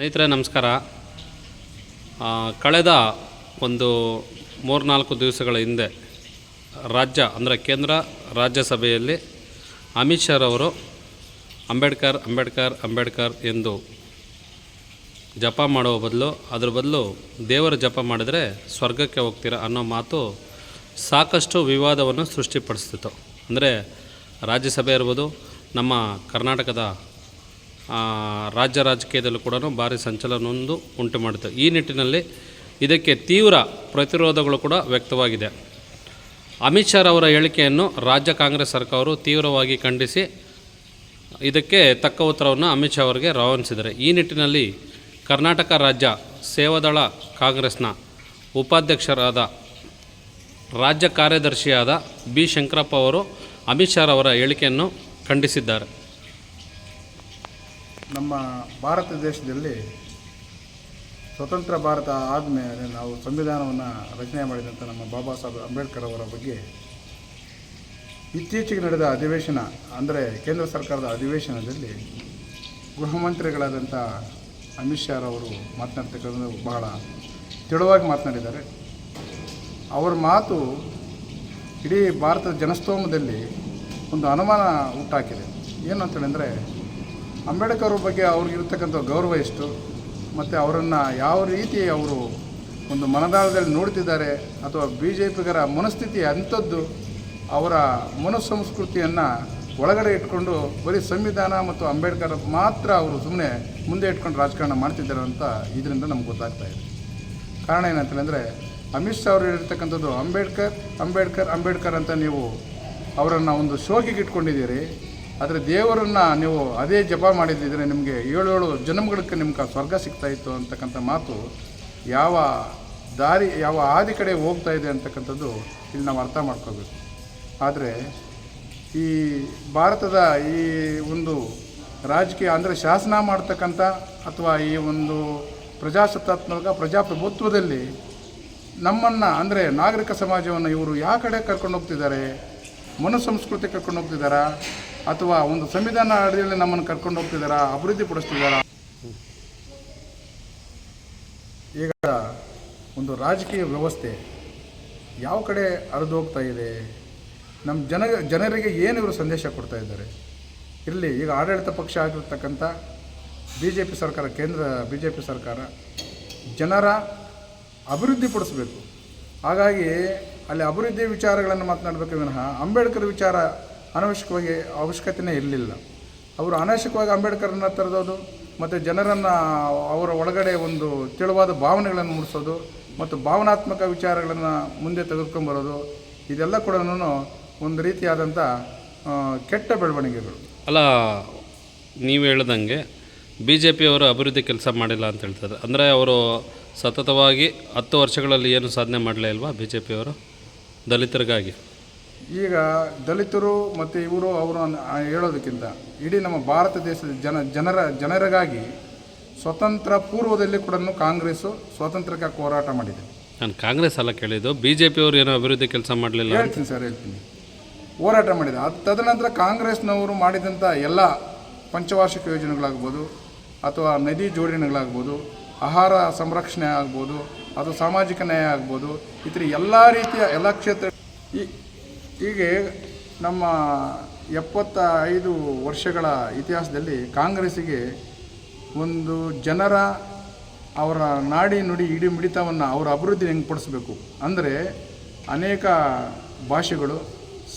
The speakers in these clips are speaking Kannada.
ಸ್ನೇಹಿತರೆ, ನಮಸ್ಕಾರ. ಕಳೆದ ಒಂದು ಮೂರ್ನಾಲ್ಕು ದಿವಸಗಳ ಹಿಂದೆ ರಾಜ್ಯ, ಅಂದರೆ ಕೇಂದ್ರ ರಾಜ್ಯಸಭೆಯಲ್ಲಿ ಅಮಿತ್ ಶಾ ಅವರು ಅಂಬೇಡ್ಕರ್ ಅಂಬೇಡ್ಕರ್ ಅಂಬೇಡ್ಕರ್ ಎಂದು ಜಪ ಮಾಡುವ ಬದಲು, ಅದ್ರ ಬದಲು ದೇವರ ಜಪ ಮಾಡಿದರೆ ಸ್ವರ್ಗಕ್ಕೆ ಹೋಗ್ತೀರಾ ಅನ್ನೋ ಮಾತು ಸಾಕಷ್ಟು ವಿವಾದವನ್ನು ಸೃಷ್ಟಿಪಡಿಸ್ತಿತ್ತು. ಅಂದರೆ ರಾಜ್ಯಸಭೆ ಇರ್ಬೋದು, ನಮ್ಮ ಕರ್ನಾಟಕದ ರಾಜ್ಯ ರಾಜಕೀಯದಲ್ಲೂ ಕೂಡ ಭಾರಿ ಸಂಚಲನವೊಂದು ಉಂಟು ಮಾಡಿತು ಈ ನಿಟ್ಟಿನಲ್ಲಿ ಇದಕ್ಕೆ ತೀವ್ರ ಪ್ರತಿರೋಧಗಳು ಕೂಡ ವ್ಯಕ್ತವಾಗಿದೆ. ಅಮಿತ್ ಶಾ ಅವರ ಹೇಳಿಕೆಯನ್ನು ರಾಜ್ಯ ಕಾಂಗ್ರೆಸ್ ಸರ್ಕಾರವು ತೀವ್ರವಾಗಿ ಖಂಡಿಸಿ, ಇದಕ್ಕೆ ತಕ್ಕ ಉತ್ತರವನ್ನು ಅಮಿತ್ ಶಾ ಅವರಿಗೆ ರವಾನಿಸಿದ್ದಾರೆ. ಈ ನಿಟ್ಟಿನಲ್ಲಿ ಕರ್ನಾಟಕ ರಾಜ್ಯ ಸೇವಾದಳ ಕಾಂಗ್ರೆಸ್ನ ಉಪಾಧ್ಯಕ್ಷರಾದ, ರಾಜ್ಯ ಕಾರ್ಯದರ್ಶಿಯಾದ ಬಿ. ಶಂಕರಪ್ಪ ಅವರು ಅಮಿತ್ ಶಾ ಅವರ ಹೇಳಿಕೆಯನ್ನು ಖಂಡಿಸಿದ್ದಾರೆ. ನಮ್ಮ ಭಾರತ ದೇಶದಲ್ಲಿ ಸ್ವತಂತ್ರ ಭಾರತ ಆದಮೇಲೆ ನಾವು ಸಂವಿಧಾನವನ್ನು ರಚನೆ ಮಾಡಿದಂಥ ನಮ್ಮ ಬಾಬಾ ಸಾಹೇಬ್ ಅಂಬೇಡ್ಕರ್ ಅವರ ಬಗ್ಗೆ ಇತ್ತೀಚೆಗೆ ನಡೆದ ಅಧಿವೇಶನ, ಅಂದರೆ ಕೇಂದ್ರ ಸರ್ಕಾರದ ಅಧಿವೇಶನದಲ್ಲಿ ಗೃಹ ಮಂತ್ರಿಗಳಾದಂಥ ಅಮಿತ್ ಶಾ ಅವರು ಮಾತನಾಡ್ತಕ್ಕಂಥದ್ದು ಬಹಳ ತೆಳುವಾಗಿ ಮಾತನಾಡಿದ್ದಾರೆ. ಅವರ ಮಾತು ಇಡೀ ಭಾರತದ ಜನಸ್ತೋಮದಲ್ಲಿ ಒಂದು ಅನುಮಾನ ಹುಟ್ಟಾಕಿದೆ. ಏನು ಅಂತೇಳಿದರೆ ಅಂಬೇಡ್ಕರ್ ಬಗ್ಗೆ ಅವ್ರಿಗಿರ್ತಕ್ಕಂಥ ಗೌರವ ಎಷ್ಟು? ಮತ್ತು ಅವರನ್ನು ಯಾವ ರೀತಿ ಅವರು ಒಂದು ಮನದಾಳದಲ್ಲಿ ನೋಡ್ತಿದ್ದಾರೆ? ಅಥವಾ ಬಿ ಜೆ ಪಿಗರ ಮನಸ್ಥಿತಿ ಅಂಥದ್ದು, ಅವರ ಮನಸ್ಸಂಸ್ಕೃತಿಯನ್ನು ಒಳಗಡೆ ಇಟ್ಕೊಂಡು ಬರೀ ಸಂವಿಧಾನ ಮತ್ತು ಅಂಬೇಡ್ಕರ್ ಮಾತ್ರ ಅವರು ಸುಮ್ಮನೆ ಮುಂದೆ ಇಟ್ಕೊಂಡು ರಾಜಕಾರಣ ಮಾಡ್ತಿದ್ದಾರೆ ಅಂತ ಇದರಿಂದ ನಮ್ಗೆ ಗೊತ್ತಾಗ್ತಾ ಇದೆ. ಕಾರಣ ಏನಂತಂದರೆ ಅಮಿತ್ ಶಾ ಅವರು ಹೇಳಿರ್ತಕ್ಕಂಥದ್ದು, ಅಂಬೇಡ್ಕರ್ ಅಂಬೇಡ್ಕರ್ ಅಂಬೇಡ್ಕರ್ ಅಂತ ನೀವು ಅವರನ್ನು ಒಂದು ಶೋಕಿಗೆ ಇಟ್ಕೊಂಡಿದ್ದೀರಿ. ಆದರೆ ದೇವರನ್ನು ನೀವು ಅದೇ ಜಪ ಮಾಡಿದ್ದಿದ್ರೆ ನಿಮಗೆ ಏಳು ಏಳು ಜನ್ಮಗಳಕ್ಕೆ ನಿಮ್ಗೆ ಸ್ವರ್ಗ ಸಿಗ್ತಾ ಇತ್ತು ಅಂತಕ್ಕಂಥ ಮಾತು ಯಾವ ದಾರಿ, ಯಾವ ಹಾದಿ ಕಡೆ ಹೋಗ್ತಾ ಇದೆ ಅಂತಕ್ಕಂಥದ್ದು ಇಲ್ಲಿ ನಾವು ಅರ್ಥ ಮಾಡ್ಕೋಬೇಕು ಆದರೆ ಈ ಭಾರತದ ಈ ಒಂದು ರಾಜಕೀಯ ಅಂದರೆ ಶಾಸನ ಮಾಡ್ತಕ್ಕಂಥ ಅಥವಾ ಈ ಒಂದು ಪ್ರಜಾಸತ್ತಾತ್ಮಕ ಪ್ರಜಾಪ್ರಭುತ್ವದಲ್ಲಿ ನಮ್ಮನ್ನು ಅಂದರೆ ನಾಗರಿಕ ಸಮಾಜವನ್ನು ಇವರು ಯಾವ ಕಡೆ ಕರ್ಕೊಂಡು ಹೋಗ್ತಿದ್ದಾರೆ ಮನುಸಂಸ್ಕೃತಿ ಕರ್ಕೊಂಡು ಹೋಗ್ತಿದ್ದಾರಾ ಅಥವಾ ಒಂದು ಸಂವಿಧಾನ ಅಡಿಯಲ್ಲಿ ನಮ್ಮನ್ನು ಕರ್ಕೊಂಡು ಹೋಗ್ತಿದ್ದಾರಾ? ಅಭಿವೃದ್ಧಿ ಪಡಿಸ್ತಿದ್ದಾರಾ? ಈಗ ಒಂದು ರಾಜಕೀಯ ವ್ಯವಸ್ಥೆ ಯಾವ ಕಡೆ ಹರಿದು ಹೋಗ್ತಾ ಇದೆ? ನಮ್ಮ ಜನ, ಜನರಿಗೆ ಏನು ಇವರು ಸಂದೇಶ ಕೊಡ್ತಾ ಇದ್ದಾರೆ? ಇರಲಿ, ಈಗ ಆಡಳಿತ ಪಕ್ಷ ಆಗಿರ್ತಕ್ಕಂಥ ಬಿ ಜೆ ಪಿ ಸರ್ಕಾರ, ಕೇಂದ್ರ ಬಿ ಜೆ ಪಿ ಸರ್ಕಾರ ಜನರ ಅಭಿವೃದ್ಧಿ ಪಡಿಸ್ಬೇಕು. ಹಾಗಾಗಿ ಅಲ್ಲಿ ಅಭಿವೃದ್ಧಿ ವಿಚಾರಗಳನ್ನು ಮಾತನಾಡಬೇಕು ವಿನಃ ಅಂಬೇಡ್ಕರ್ ವಿಚಾರ ಅನವಶ್ಯಕವಾಗಿ ಅವಶ್ಯಕತೆಯೇ ಇರಲಿಲ್ಲ. ಅವರು ಅನವಶ್ಯಕವಾಗಿ ಅಂಬೇಡ್ಕರನ್ನ ತರದೋದು, ಮತ್ತು ಜನರನ್ನು ಅವರ ಒಳಗಡೆ ಒಂದು ತೆಳುವಾದ ಭಾವನೆಗಳನ್ನು ಮೂಡಿಸೋದು, ಮತ್ತು ಭಾವನಾತ್ಮಕ ವಿಚಾರಗಳನ್ನು ಮುಂದೆ ತೆಗೆದುಕೊಂಬರೋದು, ಇದೆಲ್ಲ ಕೂಡ ಒಂದು ರೀತಿಯಾದಂಥ ಕೆಟ್ಟ ಬೆಳವಣಿಗೆಗಳು. ಅಲ್ಲ, ನೀವು ಹೇಳ್ದಂಗೆ ಬಿ ಜೆ ಪಿಯವರು ಅಭಿವೃದ್ಧಿ ಕೆಲಸ ಮಾಡಿಲ್ಲ ಅಂತ ಹೇಳ್ತಾರೆ. ಅಂದರೆ ಅವರು ಸತತವಾಗಿ ಹತ್ತು ವರ್ಷಗಳಲ್ಲಿ ಏನು ಸಾಧನೆ ಮಾಡಲೇ ಇಲ್ವಾ ಬಿ ಜೆ ಪಿಯವರು ದಲಿತರಿಗಾಗಿ. ಈಗ ದಲಿತರು ಮತ್ತು ಇವರು ಅವರು ಹೇಳೋದಕ್ಕಿಂತ ಇಡೀ ನಮ್ಮ ಭಾರತ ದೇಶದ ಜನ ಜನರ ಜನರಿಗಾಗಿ ಸ್ವತಂತ್ರ ಪೂರ್ವದಲ್ಲಿ ಕೂಡ ಕಾಂಗ್ರೆಸ್ ಸ್ವಾತಂತ್ರ್ಯಕ್ಕಾಗಿ ಹೋರಾಟ ಮಾಡಿದೆ. ನಾನು ಕಾಂಗ್ರೆಸ್ ಅಲ್ಲ ಕೇಳಿದ್ದು ಬಿ ಜೆ ಪಿಯವರು ಏನೋ ಅಭಿವೃದ್ಧಿ ಕೆಲಸ ಮಾಡಲಿಲ್ಲ ಹೇಳ್ತೀನಿ ಸರ್ ಹೇಳ್ತೀನಿ. ಹೋರಾಟ ಮಾಡಿದೆ. ಅದು ತದನಂತರ ಕಾಂಗ್ರೆಸ್ನವರು ಮಾಡಿದಂಥ ಎಲ್ಲ ಪಂಚವಾರ್ಷಿಕ ಯೋಜನೆಗಳಾಗ್ಬೋದು ಅಥವಾ ನದಿ ಜೋಡಣೆಗಳಾಗ್ಬೋದು ಆಹಾರ ಸಂರಕ್ಷಣೆ ಆಗ್ಬೋದು ಅಥವಾ ಸಾಮಾಜಿಕ ನ್ಯಾಯ ಆಗ್ಬೋದು ಇತರ ಥರ ಎಲ್ಲ ರೀತಿಯ ಎಲ್ಲ ಕ್ಷೇತ್ರ ಈ ಹೀಗೆ ನಮ್ಮ ಎಪ್ಪತ್ತ ಐದು ವರ್ಷಗಳ ಇತಿಹಾಸದಲ್ಲಿ ಕಾಂಗ್ರೆಸ್ಸಿಗೆ ಒಂದು ಜನರ ಅವರ ನಾಡಿ ನುಡಿ ಇಡಿ ಮಿಡಿತವನ್ನು ಅವರ ಅಭಿವೃದ್ಧಿ ಹೆಂಗೆ ಪಡಿಸಬೇಕು? ಅಂದರೆ ಅನೇಕ ಭಾಷೆಗಳು,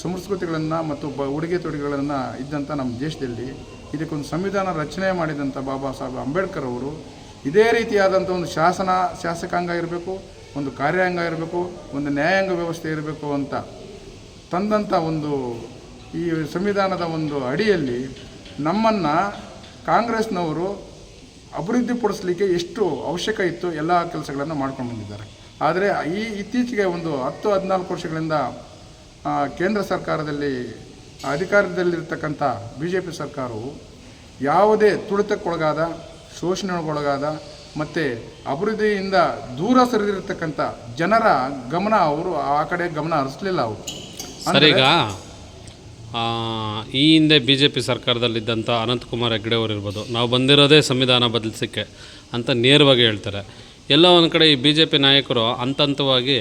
ಸಂಸ್ಕೃತಿಗಳನ್ನು ಮತ್ತು ಬ, ಉಡುಗೆ ತೊಡುಗೆಗಳನ್ನು ಇದ್ದಂಥ ನಮ್ಮ ದೇಶದಲ್ಲಿ ಇದಕ್ಕೊಂದು ಸಂವಿಧಾನ ರಚನೆ ಮಾಡಿದಂಥ ಬಾಬಾ ಸಾಹೇಬ್ ಅಂಬೇಡ್ಕರ್ ಅವರು ಇದೇ ರೀತಿಯಾದಂಥ ಒಂದು ಶಾಸನ, ಶಾಸಕಾಂಗ ಇರಬೇಕು, ಒಂದು ಕಾರ್ಯಾಂಗ ಇರಬೇಕು, ಒಂದು ನ್ಯಾಯಾಂಗ ವ್ಯವಸ್ಥೆ ಇರಬೇಕು ಅಂತ. ತಂದಂಥ ಒಂದು ಈ ಸಂವಿಧಾನದ ಒಂದು ಅಡಿಯಲ್ಲಿ ನಮ್ಮನ್ನು ಕಾಂಗ್ರೆಸ್ನವರು ಅಭಿವೃದ್ಧಿಪಡಿಸಲಿಕ್ಕೆ ಎಷ್ಟು ಅವಶ್ಯಕ ಇತ್ತು ಎಲ್ಲ ಕೆಲಸಗಳನ್ನು ಮಾಡ್ಕೊಂಡು ಬಂದಿದ್ದಾರೆ. ಆದರೆ ಈ ಇತ್ತೀಚೆಗೆ ಒಂದು ಹತ್ತು, ಹದಿನಾಲ್ಕು ವರ್ಷಗಳಿಂದ ಕೇಂದ್ರ ಸರ್ಕಾರದಲ್ಲಿ, ಅಧಿಕಾರದಲ್ಲಿರ್ತಕ್ಕಂಥ ಬಿ ಜೆ ಪಿ ಸರ್ಕಾರವು ಯಾವುದೇ ತುಳಿತಕ್ಕೊಳಗಾದ ಶೋಷಣೆಗೊಳಗಾದ ಮತ್ತು ಅಭಿವೃದ್ಧಿಯಿಂದ ದೂರ ಸರಿದಿರತಕ್ಕಂಥ ಜನರ ಗಮನ ಅವರು ಆ ಕಡೆ ಗಮನ ಹರಿಸಲಿಲ್ಲ ಅವರು. ಸರ್ ಈಗ ಆ, ಈ ಹಿಂದೆ ಬಿ ಜೆ ಪಿ ಸರ್ಕಾರದಲ್ಲಿದ್ದಂಥ ಅನಂತಕುಮಾರ್ ಹೆಗ್ಡೆ ಅವರು ಇರ್ಬೋದು. ನಾವು ಬಂದಿರೋದೇ ಸಂವಿಧಾನ ಬದಲಿಸಿಕ್ಕೆ ಅಂತ ನೇರವಾಗಿ ಹೇಳ್ತಾರೆ. ಎಲ್ಲ ಒಂದು ಕಡೆ ಈ ಬಿ ಜೆ ಪಿ ನಾಯಕರು ಹಂತ ಹಂತವಾಗಿ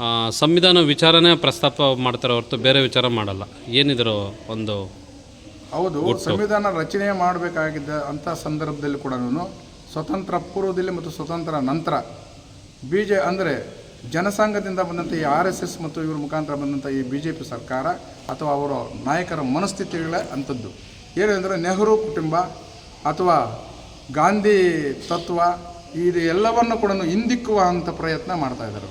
ಆ, ಸಂವಿಧಾನ ವಿಚಾರನೇ ಪ್ರಸ್ತಾಪ ಮಾಡ್ತಾರೆ ಹೊರತು ಬೇರೆ ವಿಚಾರ ಮಾಡಲ್ಲ. ಏನಿದ್ರು ಒಂದು ಹೌದು ಸಂವಿಧಾನ ರಚನೆ ಮಾಡಬೇಕಾಗಿದ್ದ ಅಂಥ ಸಂದರ್ಭದಲ್ಲಿ ಕೂಡ ಸ್ವತಂತ್ರ ಪೂರ್ವದಲ್ಲಿ ಮತ್ತು ಸ್ವತಂತ್ರ ನಂತರ ಬಿ ಜೆ ಅಂದರೆ ಜನಸಂಘದಿಂದ ಬಂದಂಥ ಈ ಆರ್ ಎಸ್ ಎಸ್ ಮತ್ತು ಇವ್ರ ಮುಖಾಂತರ ಬಂದಂಥ ಈ ಬಿ ಜೆ ಪಿ ಸರ್ಕಾರ ಅಥವಾ ಅವರ ನಾಯಕರ ಮನಸ್ಥಿತಿಗಳ ಅಂಥದ್ದು. ಏನೆಂದರೆ ನೆಹರು ಕುಟುಂಬ ಅಥವಾ ಗಾಂಧಿ ತತ್ವ, ಇದು ಎಲ್ಲವನ್ನು ಕೂಡ ಹಿಂದಿಕ್ಕುವ ಅಂಥ ಪ್ರಯತ್ನ ಮಾಡ್ತಾ ಇದ್ದಾರೆ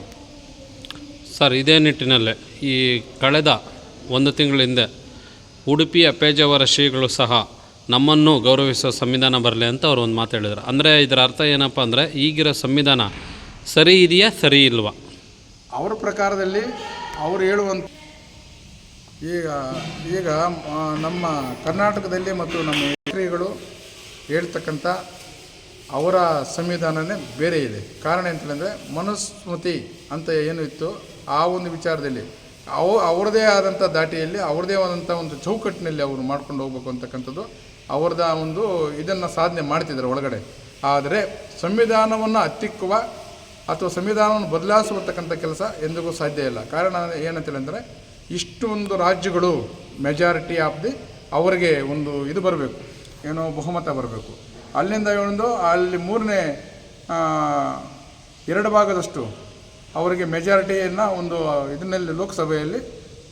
ಸರ್, ಇದೇ ನಿಟ್ಟಿನಲ್ಲೇ ಈ ಕಳೆದ ಒಂದು ತಿಂಗಳ ಹಿಂದೆ ಉಡುಪಿಯ ಪೇಜಾವರ ಶ್ರೀಗಳು ಸಹ ನಮ್ಮನ್ನು ಗೌರವಿಸುವ ಸಂವಿಧಾನ ಬರಲಿ ಅಂತ ಅವರು ಒಂದು ಮಾತು ಹೇಳಿದರು. ಅಂದರೆ ಇದರ ಅರ್ಥ ಏನಪ್ಪ ಅಂದರೆ ಈಗಿರೋ ಸಂವಿಧಾನ ಸರಿ ಇದೆಯಾ? ಸರಿ ಇಲ್ವಾ? ಅವರ ಪ್ರಕಾರದಲ್ಲಿ ಅವರು ಹೇಳುವಂಥ ಈಗ ಈಗ ನಮ್ಮ ಕರ್ನಾಟಕದಲ್ಲಿ ಮತ್ತು ನಮ್ಮ ಯಾತ್ರಿಗಳು ಹೇಳ್ತಕ್ಕಂಥ ಅವರ ಸಂವಿಧಾನನೇ ಬೇರೆ ಇದೆ. ಕಾರಣ ಎಂತಂದರೆ ಮನುಸ್ಮೃತಿ ಅಂತ ಏನು ಇತ್ತು? ಆ ಒಂದು ವಿಚಾರದಲ್ಲಿ. ಅವ, ಅವರದೇ ಆದಂಥ ದಾಟಿಯಲ್ಲಿ ಅವ್ರದ್ದೇ ಆದಂಥ ಒಂದು ಚೌಕಟ್ಟಿನಲ್ಲಿ ಅವರು ಮಾಡ್ಕೊಂಡು ಹೋಗ್ಬೇಕು ಅಂತಕ್ಕಂಥದ್ದು ಅವ್ರದ್ದು ಆ ಒಂದು ಇದನ್ನು ಸಾಧನೆ ಮಾಡ್ತಿದ್ದಾರೆ ಒಳಗಡೆ. ಆದರೆ ಸಂವಿಧಾನವನ್ನು ಹತ್ತಿಕ್ಕುವ ಅಥವಾ ಸಂವಿಧಾನವನ್ನು ಬದಲಾಯಿಸುವಂತಕ್ಕಂಥ ಕೆಲಸ ಎಂದಿಗೂ ಸಾಧ್ಯ ಇಲ್ಲ. ಕಾರಣ ಏನಂತೇಳಂದರೆ ಇಷ್ಟು ಇಷ್ಟೊಂದು ರಾಜ್ಯಗಳು ಮೆಜಾರಿಟಿ ಆಫ್ ದಿ ಅವರಿಗೆ ಒಂದು ಇದು ಬರಬೇಕು. ಏನೋ ಬಹುಮತ ಬರಬೇಕು. ಅಲ್ಲಿಂದ ಒಂದು ಅಲ್ಲಿ ಮೂರನೇ ಎರಡು ಭಾಗದಷ್ಟು ಅವರಿಗೆ ಮೆಜಾರಿಟಿಯನ್ನು ಒಂದು ಇದನ್ನಲ್ಲಿ ಲೋಕಸಭೆಯಲ್ಲಿ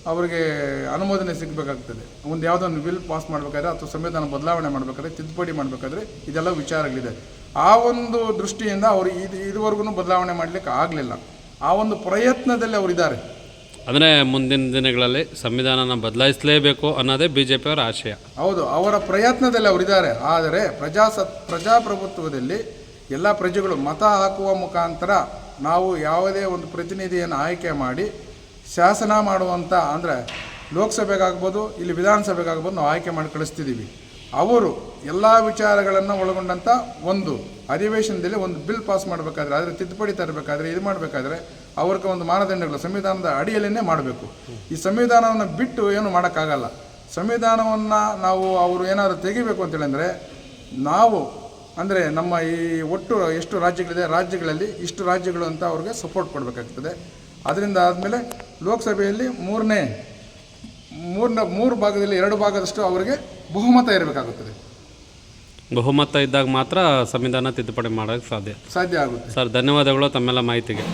ಅವರಿಗೆ ಅನುಮೋದನೆ ಸಿಗಬೇಕಾಗ್ತದೆ. ಒಂದು ಯಾವುದೋ ಒಂದು ಬಿಲ್ ಪಾಸ್ ಮಾಡಬೇಕಾದ್ರೆ ಅಥವಾ ಸಂವಿಧಾನ ಬದಲಾವಣೆ ಮಾಡಬೇಕಾದ್ರೆ ತಿದ್ದುಪಡಿ ಮಾಡಬೇಕಾದ್ರೆ ಇದೆಲ್ಲ ವಿಚಾರಗಳಿದೆ. ಆ ಒಂದು ದೃಷ್ಟಿಯಿಂದ ಅವರು ಇದು ಇದುವರೆಗೂ ಬದಲಾವಣೆ ಮಾಡಲಿಕ್ಕೆ ಆಗಲಿಲ್ಲ. ಆ ಒಂದು ಪ್ರಯತ್ನದಲ್ಲಿ ಅವರಿದ್ದಾರೆ ಅಂದರೆ ಮುಂದಿನ ದಿನಗಳಲ್ಲಿ ಸಂವಿಧಾನನ ಬದಲಾಯಿಸಲೇಬೇಕು ಅನ್ನೋದೇ ಬಿ ಜೆ ಪಿಯವರ ಆಶಯ. ಹೌದು ಅವರ ಪ್ರಯತ್ನದಲ್ಲಿ ಅವರಿದ್ದಾರೆ ಆದರೆ ಪ್ರಜಾಸತ್ ಪ್ರಜಾಪ್ರಭುತ್ವದಲ್ಲಿ ಎಲ್ಲ ಪ್ರಜೆಗಳು ಮತ ಹಾಕುವ ಮುಖಾಂತರ ನಾವು ಯಾವುದೇ ಒಂದು ಪ್ರತಿನಿಧಿಯನ್ನು ಆಯ್ಕೆ ಮಾಡಿ ಶಾಸನ ಮಾಡುವಂಥ ಅಂದರೆ ಲೋಕಸಭೆಗಾಗ್ಬೋದು ಇಲ್ಲಿ ವಿಧಾನಸಭೆಗಾಗ್ಬೋದು ನಾವು ಆಯ್ಕೆ ಮಾಡಿ ಕಳಿಸ್ತಿದ್ದೀವಿ. ಅವರು ಎಲ್ಲ ವಿಚಾರಗಳನ್ನು ಒಳಗೊಂಡಂಥ ಒಂದು ಅಧಿವೇಶನದಲ್ಲಿ ಒಂದು ಬಿಲ್ ಪಾಸ್ ಮಾಡಬೇಕಾದ್ರೆ ಅದರ ತಿದ್ದುಪಡಿ ತರಬೇಕಾದ್ರೆ, ಇದು ಮಾಡಬೇಕಾದ್ರೆ ಅವ್ರಿಗೆ ಒಂದು ಮಾನದಂಡಗಳು ಸಂವಿಧಾನದ ಅಡಿಯಲ್ಲೇ ಮಾಡಬೇಕು. ಈ ಸಂವಿಧಾನವನ್ನು ಬಿಟ್ಟು ಏನು ಮಾಡೋಕ್ಕಾಗಲ್ಲ. ಸಂವಿಧಾನವನ್ನು ನಾವು ಅವರು ಏನಾದರೂ ತೆಗಿಬೇಕು ಅಂತೇಳಂದರೆ ನಾವು ಅಂದರೆ ನಮ್ಮ ಈ ಒಟ್ಟು ಎಷ್ಟು ರಾಜ್ಯಗಳಿದೆ, ರಾಜ್ಯಗಳಲ್ಲಿ ಇಷ್ಟು ರಾಜ್ಯಗಳು ಅಂತ ಅವ್ರಿಗೆ ಸಪೋರ್ಟ್ ಕೊಡಬೇಕಾಗ್ತದೆ. ಅದರಿಂದ ಆದಮೇಲೆ ಲೋಕಸಭೆಯಲ್ಲಿ ಮೂರನೇ ಮೂರನೇ, ಮೂರು ಭಾಗದಲ್ಲಿ ಎರಡು ಭಾಗದಷ್ಟು ಅವರಿಗೆ ಬಹುಮತ ಇರಬೇಕಾಗುತ್ತದೆ. ಬಹುಮತ ಇದ್ದಾಗ ಮಾತ್ರ ಸಂವಿಧಾನ ತಿದ್ದುಪಡಿ ಮಾಡೋಕ್ಕೆ ಸಾಧ್ಯ. ಸಾಧ್ಯ ಆಗುತ್ತೆ. ಸರ್ ಧನ್ಯವಾದಗಳು ತಮ್ಮೆಲ್ಲ ಮಾಹಿತಿಗೆ.